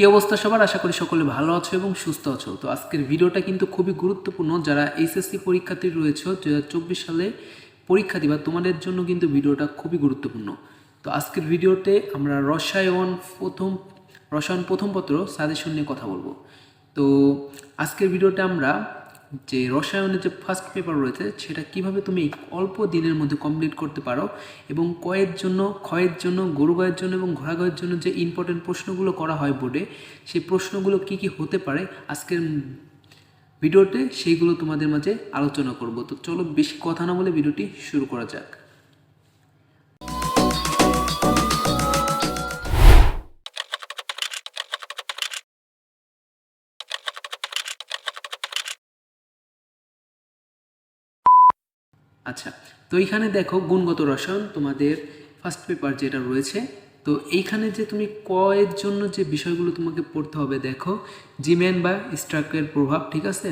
কী অবস্থা সবার? আশা করি সকলে ভালো আছো এবং সুস্থ আছো। তো আজকের ভিডিওটা কিন্তু খুবই গুরুত্বপূর্ণ। যারা এইচএসসি পরীক্ষার্থী রয়েছে দু হাজার চব্বিশ সালে পরীক্ষা দিবা তোমাদের জন্য কিন্তু ভিডিওটা খুবই গুরুত্বপূর্ণ। তো আজকের ভিডিওতে আমরা রসায়ন প্রথম রসায়ন প্রথম পত্র সাজেশন নিয়ে কথা বলব। তো আজকের ভিডিওটা আমরা যে রসায়নের যে ফার্স্ট পেপার রয়েছে, সেটা কীভাবে তুমি অল্প দিনের মধ্যে কমপ্লিট করতে পারো এবং কয়ের জন্য, ক্ষয়ের জন্য, গরু গায়ের জন্য এবং ঘোড়া গায়ের জন্য যে ইম্পর্টেন্ট প্রশ্নগুলো করা হয় বোর্ডে সেই প্রশ্নগুলো কি কি হতে পারে আজকের ভিডিওতে, সেইগুলো তোমাদের মাঝে আলোচনা করব। তো চলো বেশি কথা না বলে ভিডিওটি শুরু করা যাক। আচ্ছা তো এইখানে দেখো গুণগত রসায়ন তোমাদের ফার্স্ট পেপার যেটা রয়েছে, তো এইখানে যে তুমি কয়ের জন্য যে বিষয়গুলো তোমাকে পড়তে হবে দেখো, জিম্যান বা স্ট্রাকের প্রভাব, ঠিক আছে?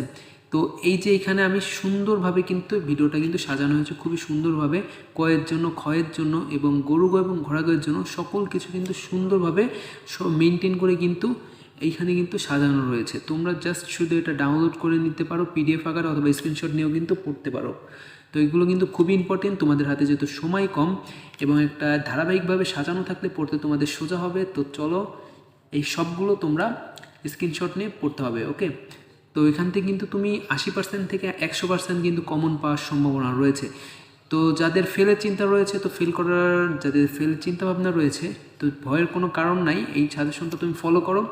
তো এই যে এখানে আমি সুন্দরভাবে কিন্তু ভিডিওটা কিন্তু সাজানো হয়েছে, খুবই সুন্দরভাবে কয়ের জন্য ক্ষয়ের জন্য এবং গরু এবং ঘোড়া গয়ের জন্য সকল কিছু কিন্তু সুন্দরভাবে মেনটেন করে কিন্তু এইখানে কিন্তু সাজানো রয়েছে। তোমরা জাস্ট শুধু এটা ডাউনলোড করে নিতে পারো পিডিএফ আকারে অথবা স্ক্রিনশট নিয়েও কিন্তু পড়তে পারো। তো এগুলো কিন্তু খুবই ইম্পর্টেন্ট তোমাদের হাতে যেহেতু সময় কম এবং একটা ধারাবাহিকভাবে সাজানো থাকলে পড়তে তোমাদের সোজা হবে, তো চলো এই সবগুলো তোমরা স্ক্রিনশট নিয়ে পড়তে হবে ওকে তো এখান থেকে কিন্তু তুমি আশি পার্সেন্ট থেকে একশো পার্সেন্ট কিন্তু কমন পাওয়ার সম্ভাবনা রয়েছে। তো যাদের ফেলের চিন্তা রয়েছে, তো ফেল করার, যাদের ফেল চিন্তা ভাবনা রয়েছে, তো ভয়ের কোনো কারণ নাই। এই সাজেশনটা তুমি ফলো করো।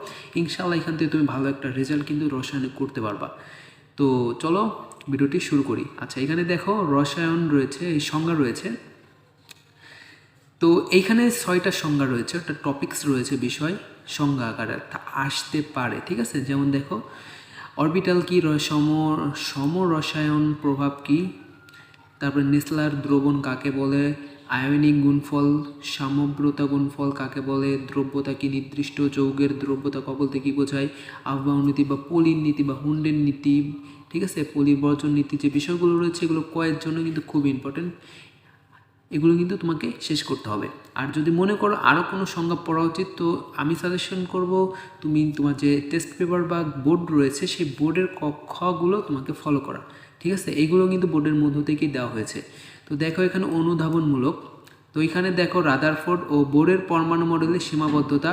ইনশাল্লাহ এখান থেকে তুমি ভালো একটা রেজাল্ট কিন্তু রসায়নে করতে পারবা। তো চলো ভিডিওটি শুরু করি। আচ্ছা এখানে দেখো রসায়ন রয়েছে, এই সংজ্ঞা রয়েছে। তো এইখানে ছয়টা সংজ্ঞা রয়েছে একটা টপিকস রয়েছে বিষয়, সংজ্ঞা আকারে। আসতে পারে, ঠিক আছে? যেমন দেখো অরবিটাল কি সম সমরসায়ন প্রভাব কি? তারপরে নেসলার দ্রবণ কাকে বলে? আয়নিক গুণফল সামগ্রতা গুণফল কাকে বলে? দ্রব্যতা কি নির্দিষ্ট যৌগের দ্রব্যতা ক বলতে কি বোঝায়? আহ্বান নীতি বা পলির নীতি বা হুন্ডের নীতি ঠিক আছে? পলিবর্জন নীতি যে বিষয়গুলো রয়েছে, এগুলো কয়ের জন্য কিন্তু খুব ইম্পর্টেন্ট এগুলো কিন্তু তোমাকে শেষ করতে হবে। আর যদি মনে করো আরও কোনো সংজ্ঞা পড়া উচিত, তো আমি সাজেশন করব, তুমি তোমার যে টেস্ট পেপার বা বোর্ড রয়েছে, সেই বোর্ডের কক্ষগুলো তোমাকে ফলো করা। ঠিক আছে? এগুলো কিন্তু বোর্ডের মধ্য থেকেই দেওয়া হয়েছে। তো দেখো এখানে অনুধাবনমূলক। তো এখানে দেখো রাদারফোর্ড ও বোর্ডের পরমাণু মডেলের সীমাবদ্ধতা।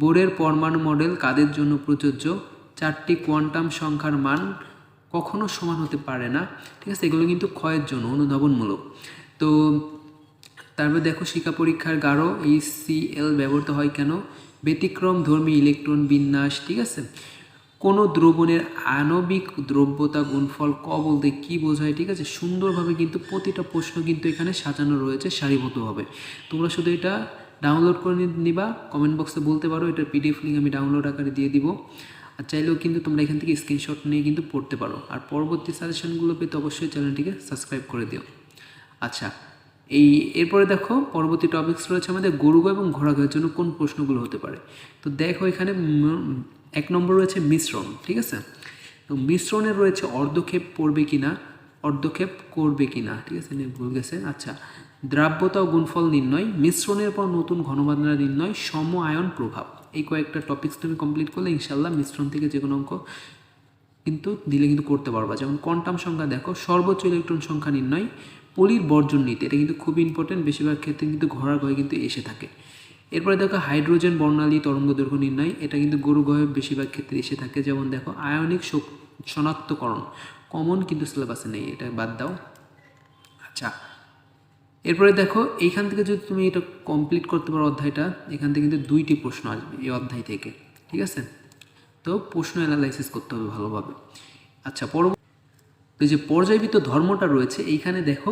বোর্ডের পরমাণু মডেল কাদের জন্য প্রযোজ্য? চারটি কোয়ান্টাম সংখ্যার মান। কখনো সমান হতে পারে না। ঠিক আছে, এগুলো কিন্তু ক্ষয়ের জন্য, অনুধাবনমূলক। তো তারপর দেখো শিক্ষা পরীক্ষার গাঢ় এই সিএল ব্যবহৃত হয় কেন? ব্যতিক্রম ধর্মী ইলেকট্রন বিন্যাস, ঠিক আছে? কোনো দ্রবণের আণবিক দ্রব্যতা গুণফল ক বলতে কী বোঝায়, ঠিক আছে? সুন্দরভাবে কিন্তু প্রতিটা প্রশ্ন কিন্তু এখানে সাজানো রয়েছে সারিবদ্ধভাবে। তোমরা শুধু এটা ডাউনলোড করে নিবা কমেন্ট বক্সে বলতে পারো, এটার পিডিএফ লিঙ্ক আমি ডাউনলোড আকারে দিয়ে দিব। আর চাইলেও কিন্তু তোমরা এখান থেকে স্ক্রিনশট নিয়ে কিন্তু পড়তে পারো। আর পরবর্তী সাজেশনগুলো পেতে অবশ্যই চ্যানেলটিকে সাবস্ক্রাইব করে দিও। আচ্ছা এই, এরপরে দেখো, পরবর্তী টপিকস রয়েছে আমাদের গরুগ এবং ঘোড়াগের জন্য কোন প্রশ্নগুলো হতে পারে। তো দেখো এখানে এক নম্বর রয়েছে মিশ্রণ, ঠিক আছে? তো মিশ্রণের রয়েছে অর্ধক্ষেপ পড়বে কি না অর্ধক্ষেপ করবে কি না ঠিক আছে? ভুল গেছে। আচ্ছা দ্রাব্যতা ও গুণফল নির্ণয়, মিশ্রণের পর নতুন ঘনমাত্রা নির্ণয়, সম আয়ন প্রভাব। এই কয়েকটা টপিকস তুমি কমপ্লিট করলে ইনশাল্লাহ মিশ্রণ থেকে যে কোনো অঙ্ক কিন্তু দিলে কিন্তু করতে পারবা। যেমন কোয়ান্টাম সংখ্যা দেখো, সর্বোচ্চ ইলেকট্রন সংখ্যা নির্ণয়, পলির বর্জন নীতি, এটা কিন্তু খুব ইম্পর্টেন্ট বেশিরভাগ ক্ষেত্রে কিন্তু ঘোড়ার গয়ে কিন্তু এসে থাকে। এরপরে দেখো হাইড্রোজেন বর্ণালী, তরঙ্গ দৈর্ঘ্য নির্ণয়, এটা কিন্তু গরু গয়ে বেশিরভাগ ক্ষেত্রে এসে থাকে। যেমন দেখো আয়নিক শনাক্তকরণ কমন কিন্তু সিলেবাসে নেই, এটা বাদ দাও। আচ্ছা এরপরে দেখো এইখান থেকে যদি তুমি এটা কমপ্লিট করতে পারো অধ্যায়টা, এখান থেকে কিন্তু দুইটি প্রশ্ন আসবে এই অধ্যায় থেকে, ঠিক আছে? তো প্রশ্ন অ্যানালাইসিস করতে হবে ভালোভাবে। আচ্ছা পরবর্তী যে পর্যায়বৃত্ত ধর্মটা রয়েছে, এইখানে দেখো,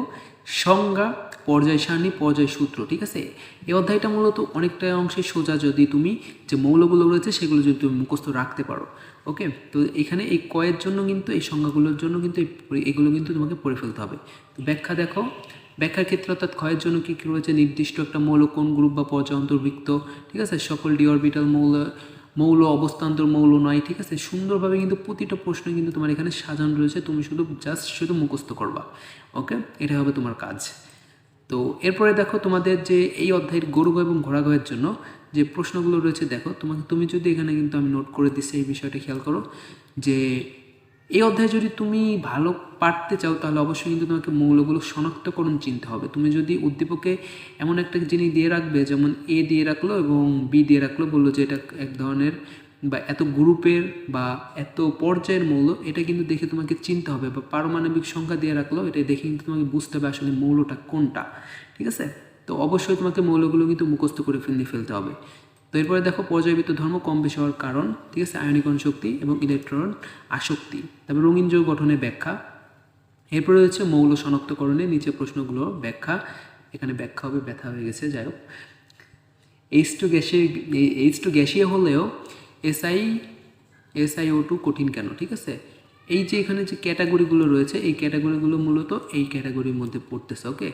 সংজ্ঞা, পর্যায় সারণী, পর্যায় সূত্র, ঠিক আছে? এই অধ্যায়টা মূলত অনেকটা অংশে সোজা যদি তুমি যে মৌলগুলো রয়েছে, সেগুলো যদি তুমি মুখস্থ রাখতে পারো, ওকে? তো এখানে এই কয়ের জন্য কিন্তু, এই সংজ্ঞাগুলোর জন্য কিন্তু এগুলো কিন্তু তোমাকে পড়ে ফেলতে হবে। ব্যাখ্যা দেখো ব্যাখ্যার ক্ষেত্রে অর্থাৎ ক্ষয়ের জন্য কী কী রয়েছে? নির্দিষ্ট একটা মৌল, কোন গ্রুপ বা পর্যায় অন্তর্ভুক্ত? ঠিক আছে? সকল ডি অরবিটাল মৌল মৌল অবস্থান্তর মৌল নয়, ঠিক আছে? সুন্দরভাবে কিন্তু প্রতিটা প্রশ্ন কিন্তু তোমার এখানে সাজানো রয়েছে। তুমি শুধু জাস্ট শুধু মুখস্থ করবা ওকে এটা হবে তোমার কাজ। তো এরপরে দেখো তোমাদের যে এই অধ্যায়ের গরু এবং ঘোড়াগয়ের জন্য যে প্রশ্নগুলো রয়েছে, দেখো তোমাকে, তুমি যদি এখানে কিন্তু আমি নোট করে দিচ্ছি এই বিষয়টা খেয়াল করো যে এই অধ্যায়ে যদি তুমি ভালো পারতে চাও, তাহলে অবশ্যই কিন্তু তোমাকে মৌলগুলো শনাক্তকরণ চিনতে হবে। তুমি যদি উদ্দীপকে এমন একটা জিনিস দিয়ে রাখবে, যেমন এ দিয়ে রাখল এবং বি দিয়ে রাখল, বলল যে এটা এক ধরনের বা এত গ্রুপের বা এত পর্যায়ের মৌল, এটা কিন্তু দেখে তোমাকে চিনতে হবে বা পারমাণবিক সংখ্যা দিয়ে রাখল, এটা দেখে কিন্তু তোমাকে বুঝতে হবে আসলে মৌলটা কোনটা, ঠিক আছে? তো অবশ্যই তোমাকে মৌলগুলো কিন্তু মুখস্থ করে ফেলে ফেলতে হবে। তো এরপরে দেখো পর্যায়বৃত্ত ধর্ম কম বেশি হওয়ার কারণ, ঠিক আছে আয়নিকরণ শক্তি এবং ইলেকট্রন আসক্তি। তারপর রঙিন যৌগ গঠনের ব্যাখ্যা। এরপরে হচ্ছে মৌল শনাক্তকরণে নিচে প্রশ্নগুলোর ব্যাখ্যা। এখানে ব্যাখ্যা হবে, ব্যথা হয়ে গেছে, যাই হোক। এইচ টু গ্যাসে এইচ টু গ্যাসীয় হলেও এসআই এসআইও টু কঠিন কেন, ঠিক আছে? এই যে এখানে যে ক্যাটাগরিগুলো রয়েছে, এই ক্যাটাগরিগুলো মূলত এই ক্যাটাগরির মধ্যে পড়তেছে ওকে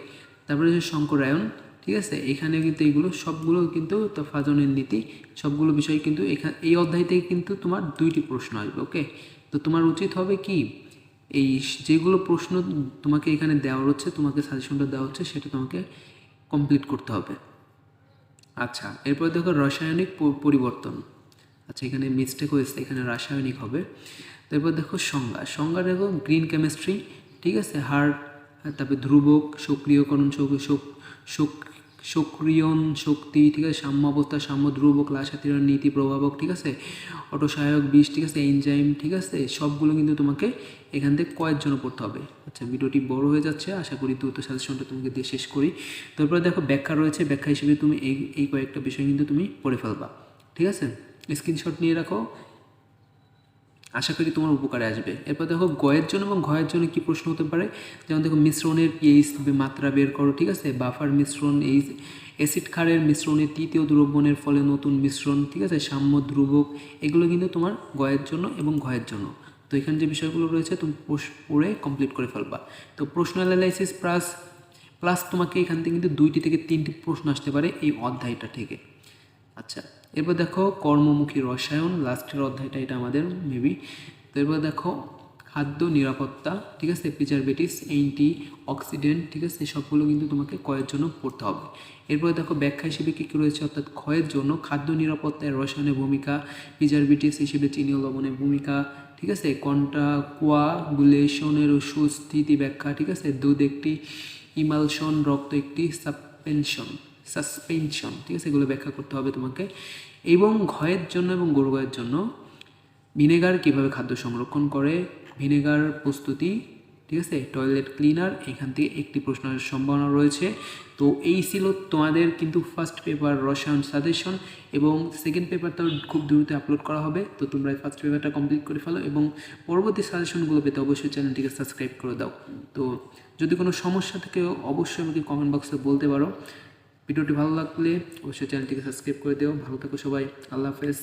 তারপরে হচ্ছে শঙ্করায়ন। ঠিক আছে? এখানে কিন্তু এইগুলো সবগুলো কিন্তু তো ফাজনের নীতি, সবগুলো বিষয় কিন্তু এখানে এই অধ্যায় থেকে কিন্তু তোমার দুইটি প্রশ্ন আসবে ওকে তো তোমার উচিত হবে কি? এই যেগুলো প্রশ্ন তোমাকে এখানে দেওয়া হচ্ছে, তোমাকে সাজেশনটা দেওয়া হচ্ছে, সেটা তোমাকে কমপ্লিট করতে হবে। আচ্ছা এরপর দেখো রাসায়নিক পরিবর্তন। আচ্ছা এখানে মিস্টেক হয়েছে, এখানে রাসায়নিক হবে। তারপর দেখো সংজ্ঞা সংজ্ঞা দেখো গ্রিন কেমিস্ট্রি ঠিক আছে? হার্ড তারপরে ধ্রুবক সক্রিয়করণ শক- সক্রিয়ণ শক্তি, ঠিক আছে? সাম্য অবস্থা সাম্য ধ্রুবক লাসাতিরণ নীতি প্রভাবক, ঠিক আছে? অটোসহায়ক, বিষ, ঠিক আছে? এনজাইম, ঠিক আছে? সবগুলো কিন্তু তোমাকে এখান থেকে কয়ের জন্য পড়তে হবে। আচ্ছা ভিডিওটি বড় হয়ে যাচ্ছে, আশা করি দ্রুত সাজেশনটা তোমাকে দিয়ে শেষ করি। তারপরে দেখো, ব্যাখ্যা রয়েছে। ব্যাখ্যা হিসেবে তুমি এই এই কয়েকটা বিষয় কিন্তু তুমি পড়ে ফেলবা। ঠিক আছে? স্ক্রিনশট নিয়ে রাখো। আশা করি তোমার উপকারে আসবে। এরপর দেখো গয়ের জন্য এবং ঘয়ের জন্য কি প্রশ্ন হতে পারে? যেমন দেখো মিশ্রণের পিএইচ মাত্রা বের করো, ঠিক আছে? বাফার মিশ্রণ, এই অ্যাসিড ক্ষারের মিশ্রণের তৃতীয় দ্রবণের ফলে নতুন মিশ্রণ, ঠিক আছে? সাম্য ধ্রুবক, এগুলো কিন্তু তোমার গয়ের জন্য এবং ঘয়ের জন্য। তো এখানে যে বিষয়গুলো রয়েছে, তুমি পড়ে কমপ্লিট করে ফেলবা। তো প্রশ্ন অ্যানালাইসিস প্লাস প্লাস তোমাকে এখান থেকে কিন্তু দুইটি থেকে তিনটি প্রশ্ন আসতে পারে এই অধ্যায়টা থেকে। আচ্ছা এরপর দেখো কর্মমুখী রসায়ন লাস্টের অধ্যায়টা এটা আমাদের মেবি তো এরপর দেখো খাদ্য নিরাপত্তা, ঠিক আছে? প্রিজারভেটিভস এইটি অক্সিডেন্ট ঠিক আছে? সবগুলো কিন্তু তোমাকে কয়ের জন্য পড়তে হবে। এরপরে দেখো ব্যাখ্যা হিসেবে কী কী রয়েছে? অর্থাৎ ক্ষয়ের জন্য খাদ্য নিরাপত্তায় রসায়নের ভূমিকা প্রিজারভেটিভস হিসেবে চিনি লবণের ভূমিকা, ঠিক আছে? কন্টা কোয়াগুলেশনের সুস্থিতি ব্যাখ্যা, ঠিক আছে? দুধ একটি, ইমালশন, রক্ত একটি সাসপেনশন সাসপেনশন ঠিক আছে? এগুলো ব্যাখ্যা করতে হবে তোমাকে। এবং ঘয়ের জন্য এবং গরু গায়ের জন্য ভিনেগার কীভাবে খাদ্য সংরক্ষণ করে? ভিনেগার প্রস্তুতি, ঠিক আছে? টয়লেট ক্লিনার এখান থেকে একটি প্রশ্নের সম্ভাবনা রয়েছে। তো এই ছিল তোমাদের কিন্তু ফার্স্ট পেপার রসায়ন সাজেশন এবং সেকেন্ড পেপারটা খুব দ্রুত আপলোড করা হবে। তো তোমরা এই ফার্স্ট পেপারটা কমপ্লিট করে ফেলো এবং পরবর্তী সাজেশনগুলো পেতে অবশ্যই চ্যানেলটিকে সাবস্ক্রাইব করে দাও। তো যদি কোনো সমস্যা থাকে, অবশ্যই আমাকে কমেন্ট বক্সে বলতে পারো। ভিডিওটি ভালো লাগলে অবশ্যই চ্যানেলটিকে সাবস্ক্রাইব করে দিও। ভালো থাকো সবাই। আল্লাহ হাফেজ।